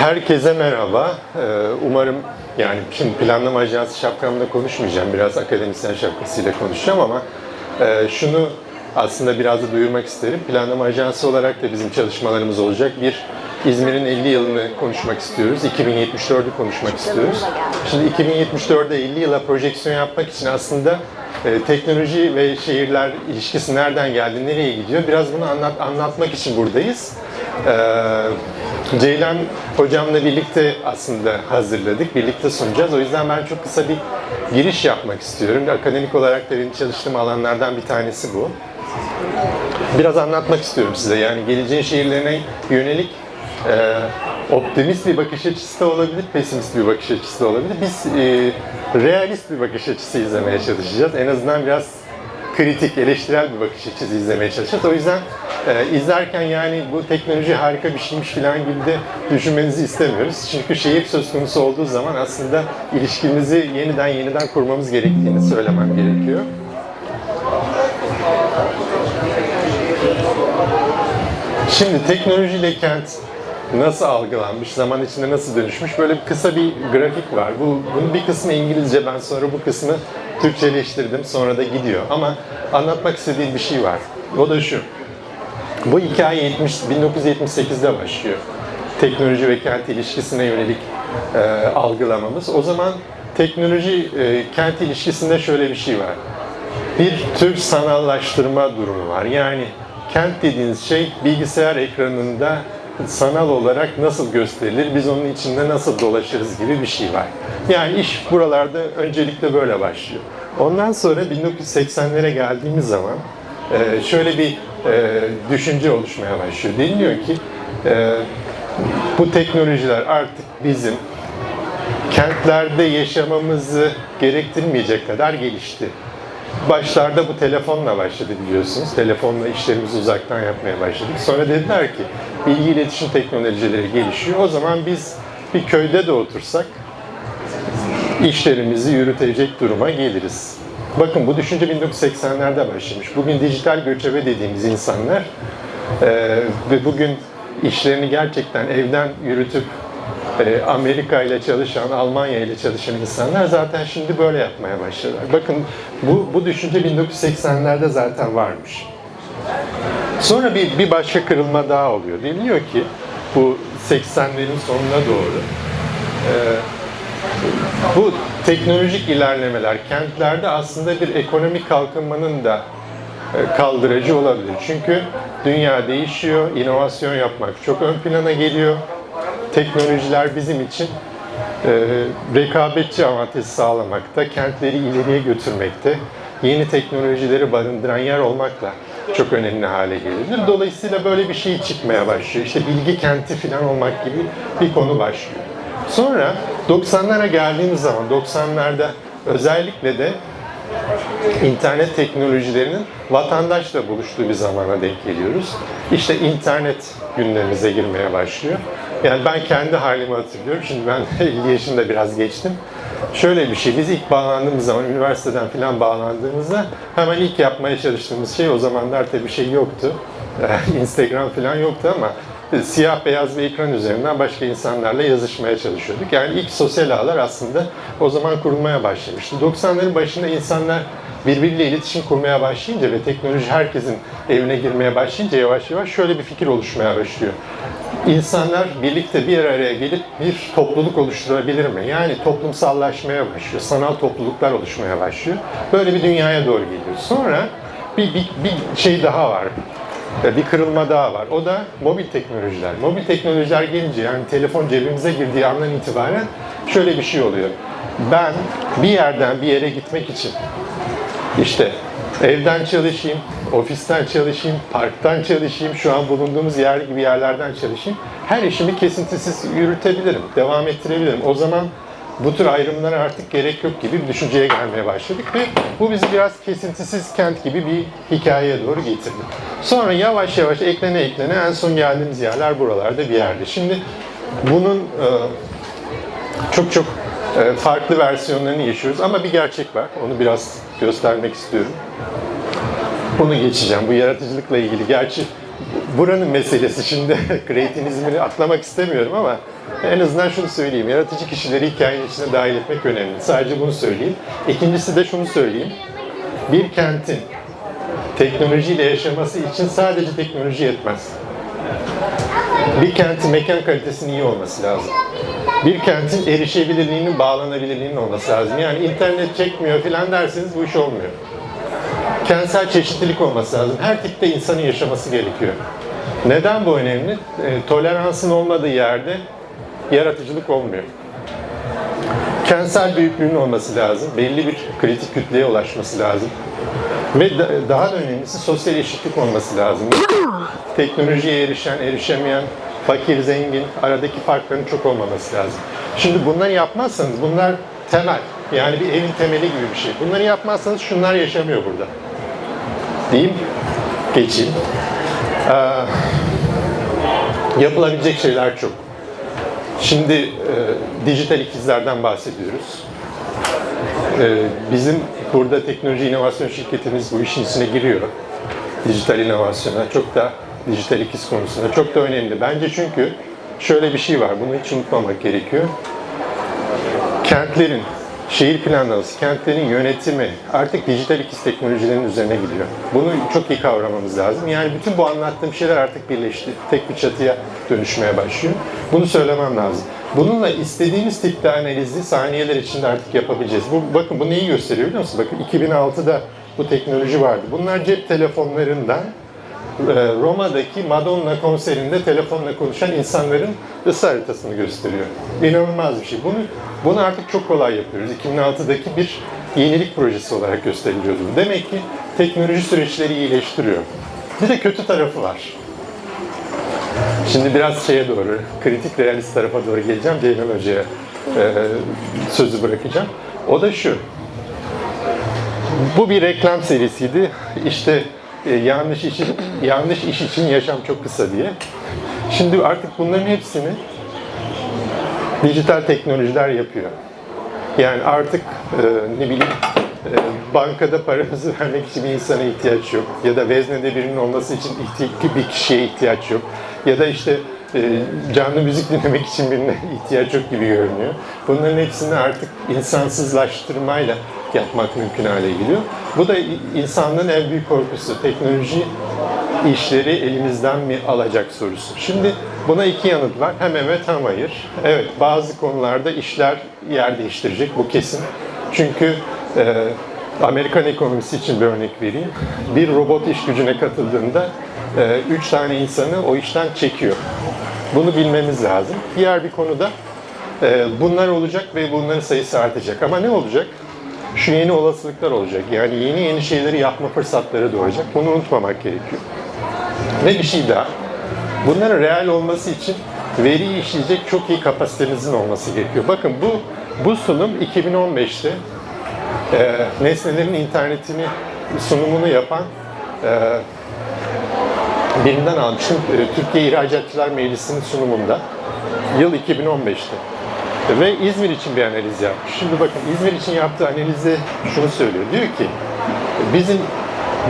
Herkese merhaba. Ee, Umarım yani şimdi planlama ajansı şapkamda konuşmayacağım. Biraz akademisyen şapkasıyla konuşacağım ama e, şunu aslında biraz da duyurmak isterim. Planlama ajansı olarak da bizim çalışmalarımız olacak. Bir İzmir'in 50 yılını konuşmak istiyoruz. 2074'ü konuşmak istiyoruz. Şimdi 2074'de 50 yıla projeksiyon yapmak için aslında e, teknoloji ve şehirler ilişkisi nereden geldi, nereye gidiyor? Biraz bunu anlat, anlatmak için buradayız. Ee, Ceylan hocamla birlikte aslında hazırladık, birlikte sunacağız. O yüzden ben çok kısa bir giriş yapmak istiyorum. Akademik olarak da benim çalıştığım alanlardan bir tanesi bu. Biraz anlatmak istiyorum size. Yani geleceğin şehirlerine yönelik e, optimist bir bakış açısı da olabilir, pesimist bir bakış açısı da olabilir. Biz e, realist bir bakış açısı izlemeye çalışacağız. En azından biraz kritik, eleştirel bir bakış açısı izlemeye çalışacağız. O yüzden e, izlerken yani bu teknoloji harika bir şeymiş falan gibi de düşünmenizi istemiyoruz. Çünkü şehir söz konusu olduğu zaman aslında ilişkimizi yeniden yeniden kurmamız gerektiğini söylemem gerekiyor. Şimdi teknolojiyle kent nasıl algılanmış, zaman içinde nasıl dönüşmüş böyle bir kısa bir grafik var. Bu bunun bir kısmı İngilizce, ben sonra bu kısmı Türkçeleştirdim, sonra da gidiyor. Ama anlatmak istediğim bir şey var. O da şu. Bu hikaye 70, 1978'de başlıyor. Teknoloji ve kent ilişkisine yönelik e, algılamamız. O zaman teknoloji e, kent ilişkisinde şöyle bir şey var. Bir tür sanallaştırma durumu var. Yani kent dediğiniz şey bilgisayar ekranında sanal olarak nasıl gösterilir, biz onun içinde nasıl dolaşırız gibi bir şey var. Yani iş buralarda öncelikle böyle başlıyor. Ondan sonra 1980'lere geldiğimiz zaman e, şöyle bir e, düşünce oluşmaya başlıyor. Deniliyor ki e, bu teknolojiler artık bizim kentlerde yaşamamızı gerektirmeyecek kadar gelişti. Başlarda bu telefonla başladı biliyorsunuz. Telefonla işlerimizi uzaktan yapmaya başladık. Sonra dediler ki bilgi iletişim teknolojileri gelişiyor. O zaman biz bir köyde de otursak işlerimizi yürütecek duruma geliriz. Bakın bu düşünce 1980'lerde başlamış. Bugün dijital göçebe dediğimiz insanlar e, ve bugün işlerini gerçekten evden yürütüp Amerika ile çalışan, Almanya ile çalışan insanlar zaten şimdi böyle yapmaya başladılar. Bakın bu, bu düşünce 1980'lerde zaten varmış. Sonra bir, bir başka kırılma daha oluyor. Deniliyor ki bu 80'lerin sonuna doğru e, bu teknolojik ilerlemeler kentlerde aslında bir ekonomik kalkınmanın da e, kaldırıcı olabilir. Çünkü dünya değişiyor, inovasyon yapmak çok ön plana geliyor. Teknolojiler bizim için e, rekabetçi avantaj sağlamakta, kentleri ileriye götürmekte, yeni teknolojileri barındıran yer olmakla çok önemli hale gelebilir. Dolayısıyla böyle bir şey çıkmaya başlıyor. İşte bilgi kenti falan olmak gibi bir konu başlıyor. Sonra 90'lara geldiğimiz zaman 90'larda özellikle de internet teknolojilerinin vatandaşla buluştuğu bir zamana denk geliyoruz. İşte internet gündemimize girmeye başlıyor. Yani ben kendi halimi hatırlıyorum. Şimdi ben 50 yaşında biraz geçtim. Şöyle bir şey, biz ilk bağlandığımız zaman, üniversiteden falan bağlandığımızda hemen ilk yapmaya çalıştığımız şey, o zamanlar tabii bir şey yoktu. Instagram falan yoktu ama siyah beyaz bir ekran üzerinden başka insanlarla yazışmaya çalışıyorduk. Yani ilk sosyal ağlar aslında o zaman kurulmaya başlamıştı. 90'ların başında insanlar birbiriyle iletişim kurmaya başlayınca ve teknoloji herkesin evine girmeye başlayınca yavaş yavaş şöyle bir fikir oluşmaya başlıyor. İnsanlar birlikte bir araya gelip bir topluluk oluşturabilir mi? Yani toplumsallaşmaya başlıyor, sanal topluluklar oluşmaya başlıyor. Böyle bir dünyaya doğru geliyor. Sonra bir, bir, bir şey daha var bir kırılma daha var. O da mobil teknolojiler. Mobil teknolojiler gelince yani telefon cebimize girdiği andan itibaren şöyle bir şey oluyor. Ben bir yerden bir yere gitmek için işte evden çalışayım, ofisten çalışayım, parktan çalışayım, şu an bulunduğumuz yer gibi yerlerden çalışayım. Her işimi kesintisiz yürütebilirim, devam ettirebilirim. O zaman bu tür ayrımlara artık gerek yok gibi bir düşünceye gelmeye başladık ve bu bizi biraz kesintisiz kent gibi bir hikayeye doğru getirdi. Sonra yavaş yavaş eklene eklene en son geldiğimiz yerler buralarda bir yerde. Şimdi bunun e, çok çok farklı versiyonlarını yaşıyoruz ama bir gerçek var. Onu biraz göstermek istiyorum. Bunu geçeceğim. Bu yaratıcılıkla ilgili. Gerçi buranın meselesi şimdi kreatinizmini atlamak istemiyorum ama en azından şunu söyleyeyim. Yaratıcı kişileri hikayenin içine dahil etmek önemli. Sadece bunu söyleyeyim. İkincisi de şunu söyleyeyim. Bir kentin teknolojiyle yaşaması için sadece teknoloji yetmez. Bir kentin mekan kalitesinin iyi olması lazım. Bir kentin erişebilirliğinin, bağlanabilirliğinin olması lazım. Yani internet çekmiyor falan derseniz bu iş olmuyor. Kentsel çeşitlilik olması lazım. Her tipte insanın yaşaması gerekiyor. Neden bu önemli? E, toleransın olmadığı yerde yaratıcılık olmuyor. Kentsel büyüklüğün olması lazım. Belli bir kritik kütleye ulaşması lazım. Ve da- daha da önemlisi sosyal eşitlik olması lazım. Teknolojiye erişen, erişemeyen, fakir, zengin, aradaki farkların çok olmaması lazım. Şimdi bunları yapmazsanız, bunlar temel. Yani bir evin temeli gibi bir şey. Bunları yapmazsanız şunlar yaşamıyor burada. Diyeyim, geçeyim. Ee, yapılabilecek şeyler çok. Şimdi e, dijital ikizlerden bahsediyoruz. Ee, bizim burada teknoloji inovasyon şirketimiz bu işin içine giriyor. Dijital inovasyona, çok da dijital ikiz konusunda çok da önemli. Bence çünkü şöyle bir şey var, bunu hiç unutmamak gerekiyor. Kentlerin, şehir planlaması, kentlerin yönetimi artık dijital ikiz teknolojilerin üzerine gidiyor. Bunu çok iyi kavramamız lazım. Yani bütün bu anlattığım şeyler artık birleşti. Tek bir çatıya dönüşmeye başlıyor. Bunu söylemem lazım. Bununla istediğimiz tipte analizi saniyeler içinde artık yapabileceğiz. Bu, bakın bu neyi gösteriyor biliyor musunuz? Bakın 2006'da bu teknoloji vardı. Bunlar cep telefonlarından Roma'daki Madonna konserinde telefonla konuşan insanların ısı haritasını gösteriyor. İnanılmaz bir şey. Bunu bunu artık çok kolay yapıyoruz. 2006'daki bir yenilik projesi olarak gösteriliyordu. Demek ki teknoloji süreçleri iyileştiriyor. Bir de kötü tarafı var. Şimdi biraz şeye doğru, kritik realist tarafa doğru geleceğim. Ceylan Hoca'ya e, sözü bırakacağım. O da şu. Bu bir reklam serisiydi. İşte e, yanlış iş yanlış iş için yaşam çok kısa diye. Şimdi artık bunların hepsini dijital teknolojiler yapıyor. Yani artık e, ne bileyim e, bankada paramızı vermek için bir insana ihtiyaç yok. Ya da veznede birinin olması için bir kişiye ihtiyaç yok. Ya da işte e, canlı müzik dinlemek için birine ihtiyaç yok gibi görünüyor. Bunların hepsini artık insansızlaştırmayla yapmak mümkün hale geliyor. Bu da insanlığın en büyük korkusu. Teknoloji işleri elimizden mi alacak sorusu. Şimdi buna iki yanıt var. Hem evet hem hayır. Evet bazı konularda işler yer değiştirecek bu kesin. Çünkü e, Amerikan ekonomisi için bir örnek vereyim. Bir robot iş gücüne katıldığında e, üç tane insanı o işten çekiyor. Bunu bilmemiz lazım. Diğer bir konuda e, bunlar olacak ve bunların sayısı artacak. Ama ne olacak? Şu yeni olasılıklar olacak. Yani yeni yeni şeyleri yapma fırsatları doğacak. Bunu unutmamak gerekiyor. Ve bir şey daha. Bunların real olması için veriyi işleyecek çok iyi kapasitenizin olması gerekiyor. Bakın bu bu sunum 2015'te e, nesnelerin internetini sunumunu yapan e, birinden almıştım. E, Türkiye İhracatçılar Meclisi'nin sunumunda. Yıl 2015'te. Ve İzmir için bir analiz yapmış. Şimdi bakın İzmir için yaptığı analizi şunu söylüyor. Diyor ki bizim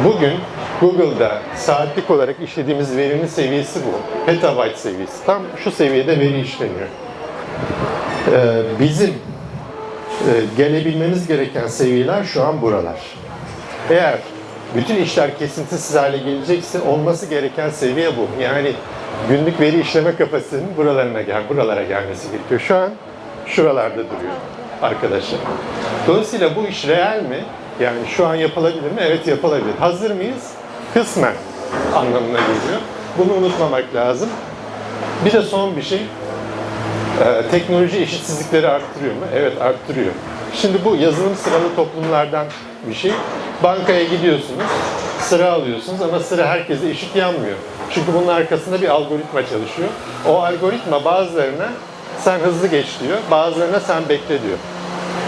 bugün Google'da saatlik olarak işlediğimiz verinin seviyesi bu. Petabyte seviyesi. Tam şu seviyede veri işleniyor. Ee, bizim e, gelebilmemiz gereken seviyeler şu an buralar. Eğer bütün işler kesintisiz hale gelecekse olması gereken seviye bu. Yani günlük veri işleme kapasitenin buralarına gel, buralara gelmesi gerekiyor. Şu an şuralarda duruyor arkadaşlar. Dolayısıyla bu iş real mi? Yani şu an yapılabilir mi? Evet yapılabilir. Hazır mıyız? Kısmen anlamına geliyor. Bunu unutmamak lazım. Bir de son bir şey. Ee, teknoloji eşitsizlikleri arttırıyor mu? Evet arttırıyor. Şimdi bu yazılım sıralı toplumlardan bir şey. Bankaya gidiyorsunuz, sıra alıyorsunuz ama sıra herkese eşit yanmıyor. Çünkü bunun arkasında bir algoritma çalışıyor. O algoritma bazılarına sen hızlı geç diyor, bazılarına sen bekle diyor.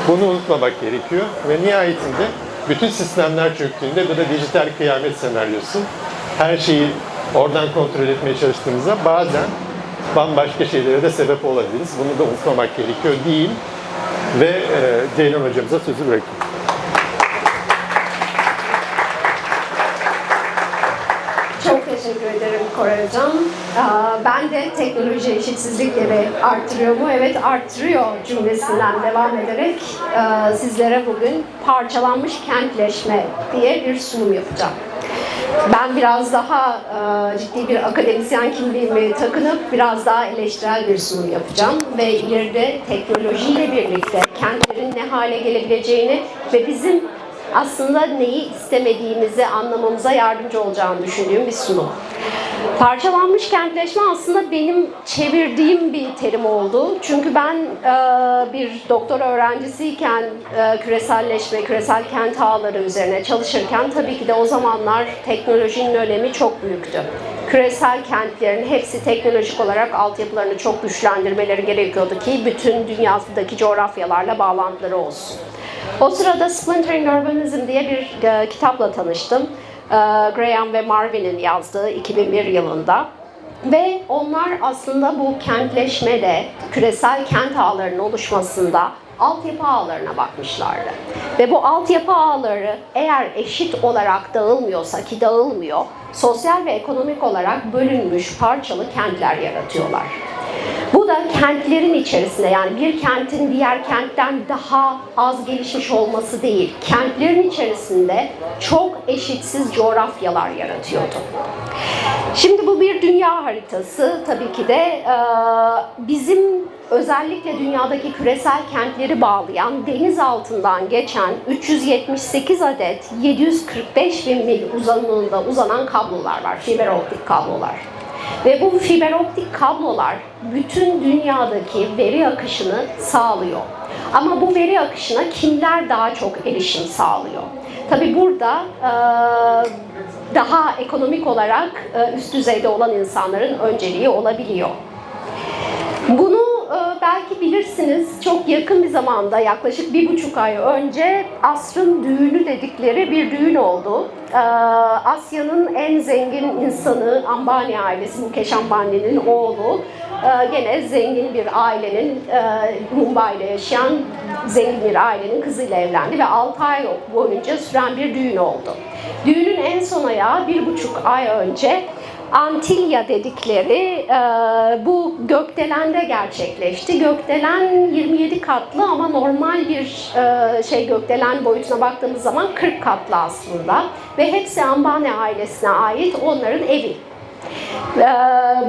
Bunu unutmamak gerekiyor ve nihayetinde bütün sistemler çöktüğünde bu da dijital kıyamet senaryosu. Her şeyi oradan kontrol etmeye çalıştığımızda bazen bambaşka şeylere de sebep olabiliriz. Bunu da unutmamak gerekiyor değil. Ve e, Ceylan hocamıza sözü bırakayım. Çok teşekkür ederim. Koray Ben de teknoloji eşitsizlikleri arttırıyor mu? Evet arttırıyor cümlesinden devam ederek sizlere bugün parçalanmış kentleşme diye bir sunum yapacağım. Ben biraz daha ciddi bir akademisyen kimliğimi takınıp biraz daha eleştirel bir sunum yapacağım ve ileride teknolojiyle birlikte kentlerin ne hale gelebileceğini ve bizim aslında neyi istemediğimizi anlamamıza yardımcı olacağını düşündüğüm bir sunum. Parçalanmış kentleşme aslında benim çevirdiğim bir terim oldu. Çünkü ben e, bir doktor öğrencisiyken e, küreselleşme, küresel kent ağları üzerine çalışırken tabii ki de o zamanlar teknolojinin önemi çok büyüktü. Küresel kentlerin hepsi teknolojik olarak altyapılarını çok güçlendirmeleri gerekiyordu ki bütün dünyadaki coğrafyalarla bağlantıları olsun. O sırada Splintering Urbanism diye bir e, kitapla tanıştım. E, Graham ve Marvin'in yazdığı 2001 yılında. Ve onlar aslında bu kentleşmede, küresel kent ağlarının oluşmasında altyapı ağlarına bakmışlardı. Ve bu altyapı ağları eğer eşit olarak dağılmıyorsa ki dağılmıyor, sosyal ve ekonomik olarak bölünmüş parçalı kentler yaratıyorlar. Kentlerin içerisinde yani bir kentin diğer kentten daha az gelişmiş olması değil, kentlerin içerisinde çok eşitsiz coğrafyalar yaratıyordu. Şimdi bu bir dünya haritası tabii ki de e, bizim özellikle dünyadaki küresel kentleri bağlayan deniz altından geçen 378 adet 745 bin mil uzunluğunda uzanan kablolar var, fiber optik kablolar. Ve bu fiber optik kablolar bütün dünyadaki veri akışını sağlıyor. Ama bu veri akışına kimler daha çok erişim sağlıyor? Tabi burada e, daha ekonomik olarak e, üst düzeyde olan insanların önceliği olabiliyor. Bunu belki bilirsiniz çok yakın bir zamanda yaklaşık bir buçuk ay önce asrın düğünü dedikleri bir düğün oldu. E, Asya'nın en zengin insanı Ambani ailesi, Mukesh Ambani'nin oğlu e, gene zengin bir ailenin e, Mumbai'de yaşayan zengin bir ailenin kızıyla evlendi ve 6 ay boyunca süren bir düğün oldu. Düğünün en son ayağı bir buçuk ay önce Antilya dedikleri e, bu gökdelende gerçekleşti. Gökdelen 27 katlı ama normal bir e, şey gökdelen boyutuna baktığımız zaman 40 katlı aslında ve hepsi Ambani ailesine ait onların evi. Ee,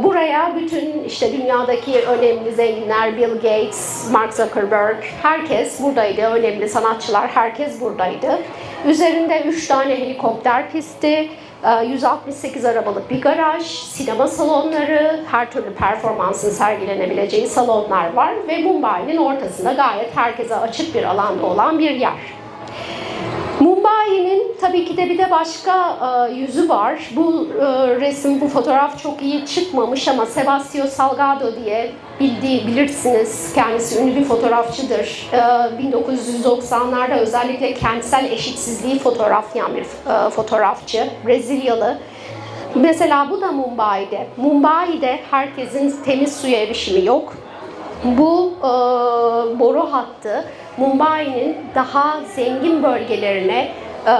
Buraya bütün işte dünyadaki önemli zenginler, Bill Gates, Mark Zuckerberg, herkes buradaydı. Önemli sanatçılar, herkes buradaydı. Üzerinde 3 tane helikopter pisti, e, 168 arabalık bir garaj, sinema salonları, her türlü performansın sergilenebileceği salonlar var ve Mumbai'nin ortasında gayet herkese açık bir alanda olan bir yer. Mumbai'nin tabii ki de bir de başka e, yüzü var. Bu e, resim, bu fotoğraf çok iyi çıkmamış ama Sebastio Salgado diye bildiği bilirsiniz. Kendisi ünlü bir fotoğrafçıdır. E, 1990'larda özellikle kentsel eşitsizliği fotoğraflayan bir e, fotoğrafçı. Brezilyalı. Mesela bu da Mumbai'de. Mumbai'de herkesin temiz suya erişimi yok. Bu e, boru hattı Mumbai'nin daha zengin bölgelerine e,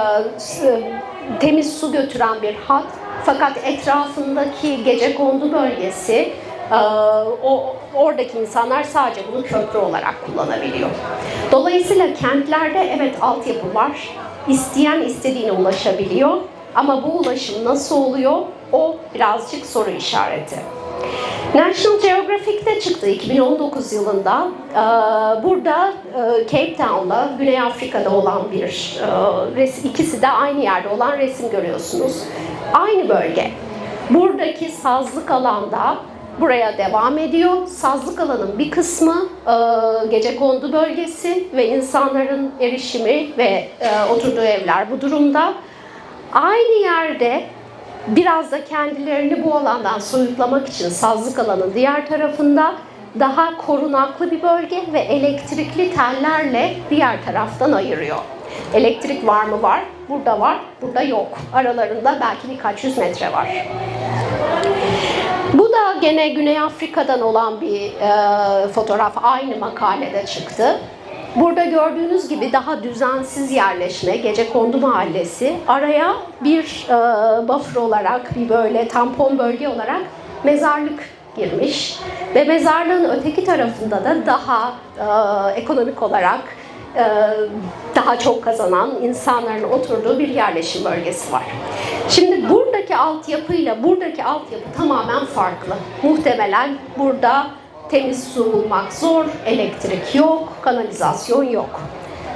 temiz su götüren bir hat. Fakat etrafındaki gecekondu bölgesi e, o oradaki insanlar sadece bunu köprü olarak kullanabiliyor. Dolayısıyla kentlerde evet altyapı var. İsteyen istediğine ulaşabiliyor. Ama bu ulaşım nasıl oluyor? O birazcık soru işareti. National Geographic'te çıktı 2019 yılında. Ee, Burada e, Cape Town'da, Güney Afrika'da olan bir e, resim, ikisi de aynı yerde olan resim görüyorsunuz. Aynı bölge. Buradaki sazlık alanda buraya devam ediyor. Sazlık alanın bir kısmı e, gecekondu bölgesi ve insanların erişimi ve oturduğu evler bu durumda. Aynı yerde biraz da kendilerini bu alandan soyutlamak için sazlık alanın diğer tarafında daha korunaklı bir bölge ve elektrikli tellerle diğer taraftan ayırıyor. Elektrik var mı var? Burada var, burada yok. Aralarında belki birkaç yüz metre var. Bu da gene Güney Afrika'dan olan bir e, fotoğraf aynı makalede çıktı. Burada gördüğünüz gibi daha düzensiz yerleşme, gece kondu mahallesi araya bir e, buffer olarak, bir böyle tampon bölge olarak mezarlık girmiş ve mezarlığın öteki tarafında da daha e, ekonomik olarak e, daha çok kazanan insanların oturduğu bir yerleşim bölgesi var. Şimdi buradaki altyapıyla buradaki altyapı tamamen farklı. Muhtemelen burada temiz su bulmak zor, elektrik yok, kanalizasyon yok.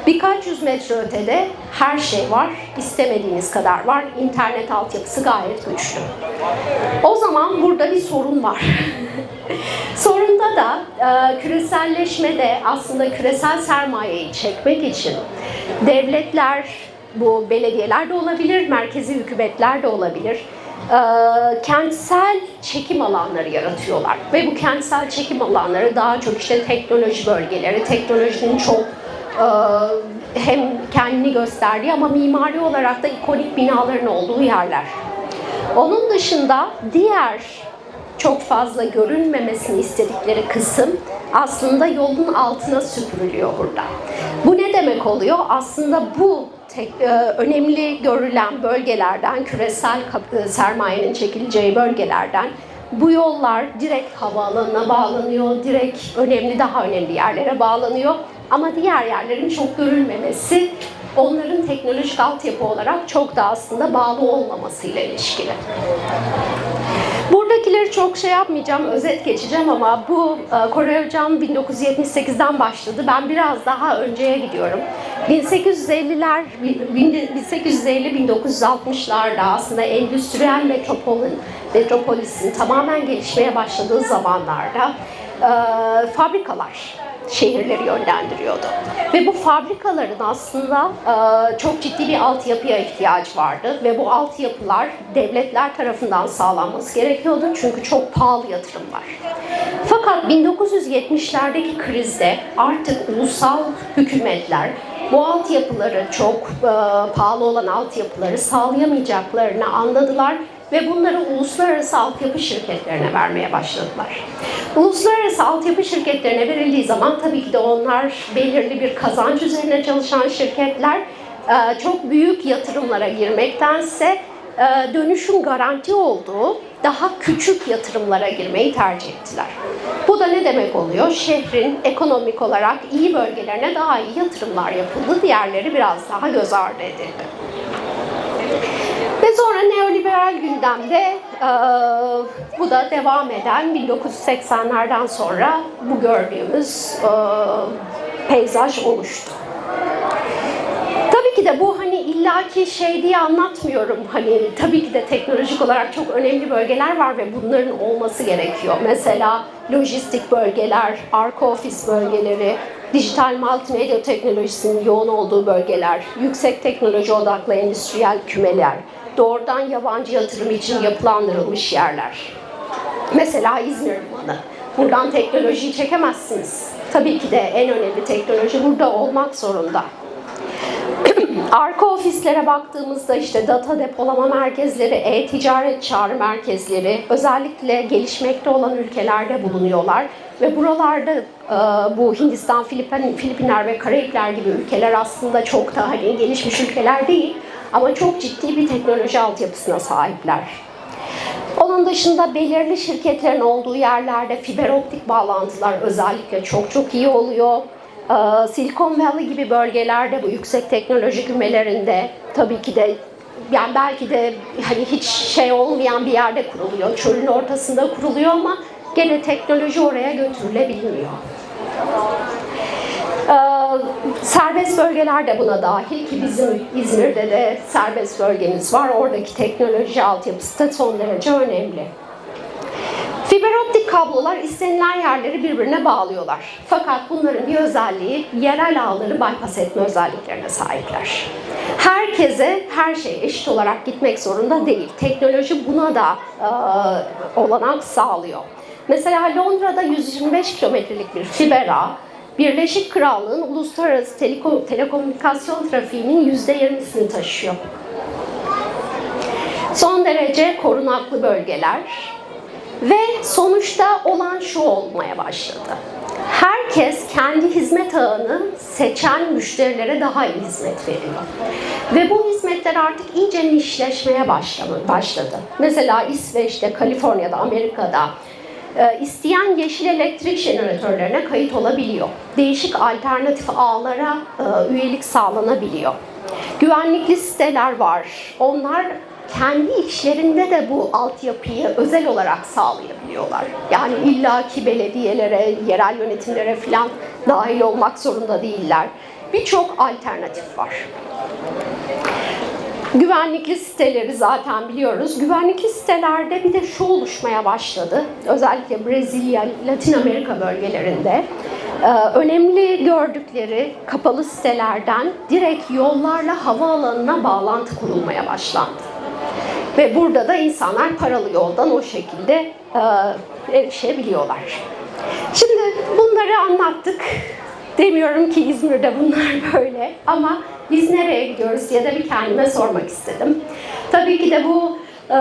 Birkaç yüz metre ötede her şey var, istemediğiniz kadar var. İnternet altyapısı gayet güçlü. O zaman burada bir sorun var. Sorunda da e, küreselleşmede aslında küresel sermayeyi çekmek için devletler, bu belediyeler de olabilir, merkezi hükümetler de olabilir, kentsel çekim alanları yaratıyorlar. Ve bu kentsel çekim alanları daha çok işte teknoloji bölgeleri, teknolojinin çok e, hem kendini gösterdiği ama mimari olarak da ikonik binaların olduğu yerler. Onun dışında diğer çok fazla görünmemesini istedikleri kısım aslında yolun altına süpürülüyor burada. Bu ne demek oluyor? Aslında bu tek, e, önemli görülen bölgelerden, küresel e, sermayenin çekileceği bölgelerden bu yollar direkt havaalanına bağlanıyor, direkt önemli daha önemli yerlere bağlanıyor. Ama diğer yerlerin çok görülmemesi onların teknolojik altyapı olarak çok da aslında bağlı olmamasıyla ilişkili. Buradakileri çok şey yapmayacağım, özet geçeceğim ama bu Kore Hocam 1978'den başladı. Ben biraz daha önceye gidiyorum. 1850'ler, 1850-1960'larda aslında endüstriyel metropolün, metropolisin tamamen gelişmeye başladığı zamanlarda e, fabrikalar şehirleri yönlendiriyordu. Ve bu fabrikaların aslında e, çok ciddi bir altyapıya ihtiyaç vardı ve bu altyapılar devletler tarafından sağlanması gerekiyordu çünkü çok pahalı yatırımlar. Fakat 1970'lerdeki krizde artık ulusal hükümetler bu altyapıları çok e, pahalı olan altyapıları sağlayamayacaklarını anladılar ve bunları uluslararası altyapı şirketlerine vermeye başladılar. Uluslararası altyapı şirketlerine verildiği zaman tabii ki de onlar belirli bir kazanç üzerine çalışan şirketler e, çok büyük yatırımlara girmektense e, dönüşün garanti olduğu daha küçük yatırımlara girmeyi tercih ettiler. Bu da ne demek oluyor? Şehrin ekonomik olarak iyi bölgelerine daha iyi yatırımlar yapıldı, diğerleri biraz daha göz ardı edildi. Ve sonra neoliberal gündemde e, bu da devam eden 1980'lerden sonra bu gördüğümüz e, peyzaj oluştu. Tabii ki de bu hani illaki şey diye anlatmıyorum. Hani tabii ki de teknolojik olarak çok önemli bölgeler var ve bunların olması gerekiyor. Mesela lojistik bölgeler, arka ofis bölgeleri, dijital multimedya teknolojisinin yoğun olduğu bölgeler, yüksek teknoloji odaklı endüstriyel kümeler, doğrudan yabancı yatırım için yapılandırılmış yerler. Mesela İzmir Limanı. Buradan teknolojiyi çekemezsiniz. Tabii ki de en önemli teknoloji burada olmak zorunda. Arka ofislere baktığımızda işte data depolama merkezleri, e-ticaret çağrı merkezleri özellikle gelişmekte olan ülkelerde bulunuyorlar. Ve buralarda e, bu Hindistan, Filipin, Filipinler ve Karayipler gibi ülkeler aslında çok da hani gelişmiş ülkeler değil ama çok ciddi bir teknoloji altyapısına sahipler. Onun dışında belirli şirketlerin olduğu yerlerde fiber optik bağlantılar özellikle çok çok iyi oluyor. Ee, Silicon Valley gibi bölgelerde bu yüksek teknoloji kümelerinde tabii ki de yani belki de hani hiç şey olmayan bir yerde kuruluyor. Çölün ortasında kuruluyor ama gene teknoloji oraya götürülebiliyor. Ee, serbest bölgeler de buna dahil ki bizim İzmir'de de serbest bölgemiz var. Oradaki teknoloji altyapısı da son derece önemli. Fiber optik kablolar istenilen yerleri birbirine bağlıyorlar. Fakat bunların bir özelliği yerel ağları bypass etme özelliklerine sahipler. Herkese her şey eşit olarak gitmek zorunda değil. Teknoloji buna da e, olanak sağlıyor. Mesela Londra'da 125 kilometrelik bir fiber ağ Birleşik Krallığın uluslararası teleko- telekomünikasyon trafiğinin %20'sini taşıyor. Son derece korunaklı bölgeler ve sonuçta olan şu olmaya başladı. herkes kendi hizmet ağını seçen müşterilere daha iyi hizmet veriyor. Ve bu hizmetler artık iyice nişleşmeye başladı. Mesela İsveç'te, Kaliforniya'da, Amerika'da isteyen yeşil elektrik jeneratörlerine kayıt olabiliyor. Değişik alternatif ağlara e, üyelik sağlanabiliyor. Güvenlikli siteler var. Onlar kendi içlerinde de bu altyapıyı özel olarak sağlayabiliyorlar. Yani illaki belediyelere, yerel yönetimlere falan dahil olmak zorunda değiller. Birçok alternatif var. Güvenlikli siteleri zaten biliyoruz. Güvenlikli sitelerde bir de şu oluşmaya başladı. Özellikle Brezilya, Latin Amerika bölgelerinde. Ee, önemli gördükleri kapalı sitelerden direkt yollarla havaalanına bağlantı kurulmaya başlandı. Ve burada da insanlar paralı yoldan o şekilde e, erişebiliyorlar. Şimdi bunları anlattık. Demiyorum ki İzmir'de bunlar böyle ama biz nereye gidiyoruz diye de bir kendime sormak istedim. Tabii ki de bu e,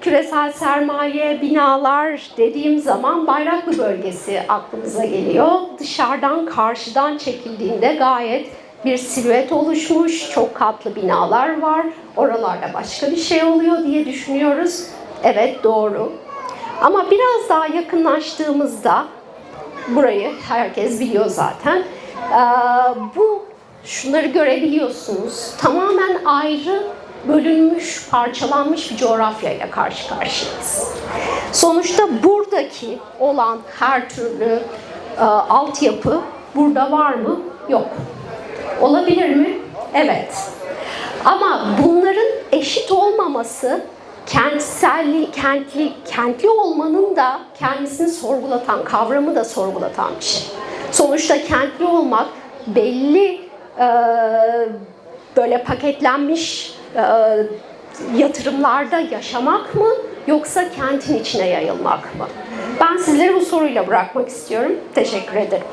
küresel sermaye, binalar dediğim zaman Bayraklı bölgesi aklımıza geliyor. Dışarıdan karşıdan çekildiğinde gayet bir silüet oluşmuş, çok katlı binalar var. Oralarda başka bir şey oluyor diye düşünüyoruz. Evet doğru. Ama biraz daha yakınlaştığımızda burayı herkes biliyor zaten. Ee, bu şunları görebiliyorsunuz. Tamamen ayrı bölünmüş, parçalanmış bir coğrafyayla karşı karşıyayız. Sonuçta buradaki olan her türlü e, altyapı burada var mı? Yok. Olabilir mi? Evet. Ama bunların eşit olmaması kentselli, kentli, kentli olmanın da kendisini sorgulatan, kavramı da sorgulatan bir şey. Sonuçta kentli olmak belli böyle paketlenmiş e, yatırımlarda yaşamak mı yoksa kentin içine yayılmak mı? Ben sizleri bu soruyla bırakmak istiyorum. Teşekkür ederim.